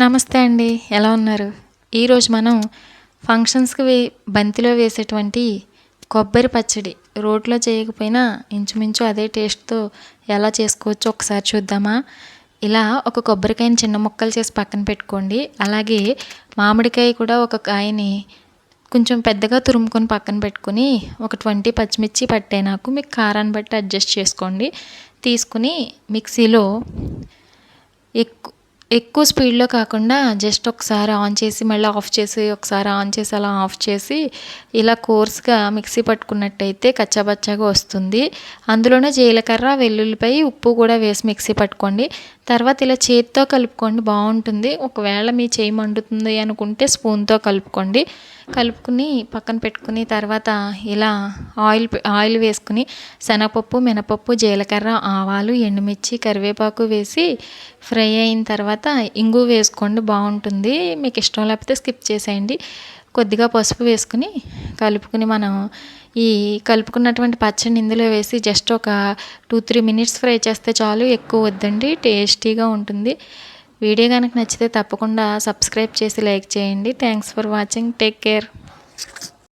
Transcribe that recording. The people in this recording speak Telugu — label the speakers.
Speaker 1: నమస్తే అండి. ఎలా ఉన్నారు? ఈరోజు మనం ఫంక్షన్స్కి వే బంతిలో వేసేటువంటి కొబ్బరి పచ్చడి రోట్లో చేయకపోయినా ఇంచుమించు అదే టేస్ట్తో ఎలా చేసుకోవచ్చో ఒకసారి చూద్దామా? ఇలా ఒక కొబ్బరికాయని చిన్న ముక్కలు చేసి పక్కన పెట్టుకోండి. అలాగే మామిడికాయ కూడా ఒక కాయని కొంచెం పెద్దగా తురుముకొని పక్కన పెట్టుకుని ఒక ట్వంటీ పచ్చిమిర్చి పట్టే నాకు మీకు కారాన్ని బట్టి అడ్జస్ట్ చేసుకోండి. తీసుకుని మిక్సీలో ఎక్కువ స్పీడ్లో కాకుండా జస్ట్ ఒకసారి ఆన్ చేసి మళ్ళీ ఆఫ్ చేసి ఒకసారి ఆన్ చేసి అలా ఆఫ్ చేసి ఇలా కోర్స్గా మిక్సీ పట్టుకున్నట్టయితే కచ్చాబచ్చాగా వస్తుంది. అందులోనే జీలకర్ర వెల్లుల్లిపై ఉప్పు కూడా వేసి మిక్సీ పట్టుకోండి. తర్వాత ఇలా చేతితో కలుపుకోండి బాగుంటుంది. ఒకవేళ మీ చేయి మండుతుంది అనుకుంటే స్పూన్తో కలుపుకోండి. కలుపుకుని పక్కన పెట్టుకుని తర్వాత ఇలా ఆయిల్ ఆయిల్ వేసుకుని శనగపప్పు మినపప్పు జీలకర్ర ఆవాలు ఎండుమిర్చి కరివేపాకు వేసి ఫ్రై అయిన తర్వాత తర్వాత ఇంగు వేసుకోండి బాగుంటుంది. మీకు ఇష్టం లేకపోతే స్కిప్ చేసేయండి. కొద్దిగా పసుపు వేసుకుని కలుపుకుని మనం ఈ కలుపుకున్నటువంటి పచ్చడిని ఇందులో వేసి జస్ట్ ఒక టూ త్రీ మినిట్స్ ఫ్రై చేస్తే చాలు ఎక్కువ వద్దండి. టేస్టీగా ఉంటుంది. వీడియో కనుక నచ్చితే తప్పకుండా సబ్స్క్రైబ్ చేసి లైక్ చేయండి. Thanks for watching. Take care.